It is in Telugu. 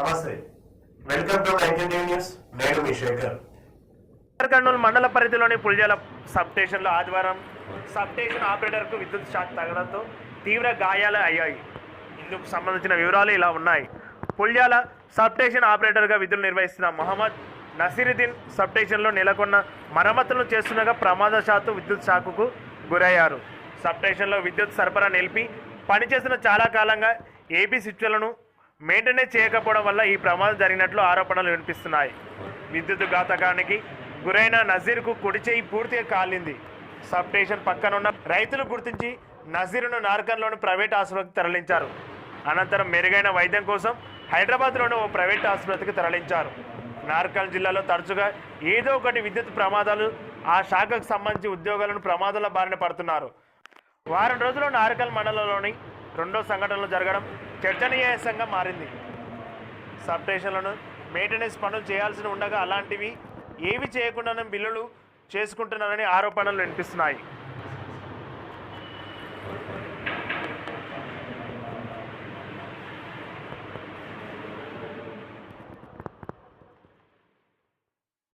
నమస్తే. వెల్కమ్ టు న్యూస్ నేను మీ శేఖర్. కర్నూలు మండల పరిధిలోని పుల్జాల సబ్ స్టేషన్లో ఆదివారం సబ్ స్టేషన్ ఆపరేటర్కు విద్యుత్ షాక్ తగడంతో తీవ్ర గాయాలు అయ్యాయి. ఇందుకు సంబంధించిన వివరాలు ఇలా ఉన్నాయి. పుల్జాల సబ్ స్టేషన్ ఆపరేటర్గా విధులు నిర్వహిస్తున్న మహమ్మద్ నసీరుద్దీన్ సబ్ స్టేషన్లో నెలకొన్న మరమ్మతులను చేస్తుండగా ప్రమాదశాత్తు విద్యుత్ షాకుకు గురయ్యారు. సబ్ స్టేషన్లో విద్యుత్ సరఫరా నిలిపి పనిచేసిన చాలా కాలంగా ఏబీ స్విచ్లను మెయింటెనెన్స్ చేయకపోవడం వల్ల ఈ ప్రమాదం జరిగినట్లు ఆరోపణలు వినిపిస్తున్నాయి. విద్యుత్ ఘాతకానికి గురైన నజీర్కు కుడి చేయి పూర్తిగా కాలింది. సబ్ స్టేషన్ పక్కనున్న రైతులు గుర్తించి నజీర్ను నార్కన్లోని ప్రైవేట్ ఆసుపత్రికి తరలించారు. అనంతరం మెరుగైన వైద్యం కోసం హైదరాబాద్లోని ఓ ప్రైవేట్ ఆసుపత్రికి తరలించారు. నార్కల్ జిల్లాలో తరచుగా ఏదో ఒకటి విద్యుత్ ప్రమాదాలు ఆ శాఖకు సంబంధించి ఉద్యోగులను ప్రమాదాల బారిన పడుతున్నారు. వారం రోజుల్లో నార్కల్ మండలంలోని రెండో సంఘటనలు జరగడం చర్చనీయాంశంగా మారింది. సబ్ స్టేషన్లను మెయింటెనెన్స్ పనులు చేయాల్సి ఉండగా అలాంటివి ఏవి చేయకుండానే బిల్లులు చేసుకుంటున్నారని ఆరోపణలు వినిపిస్తున్నాయి.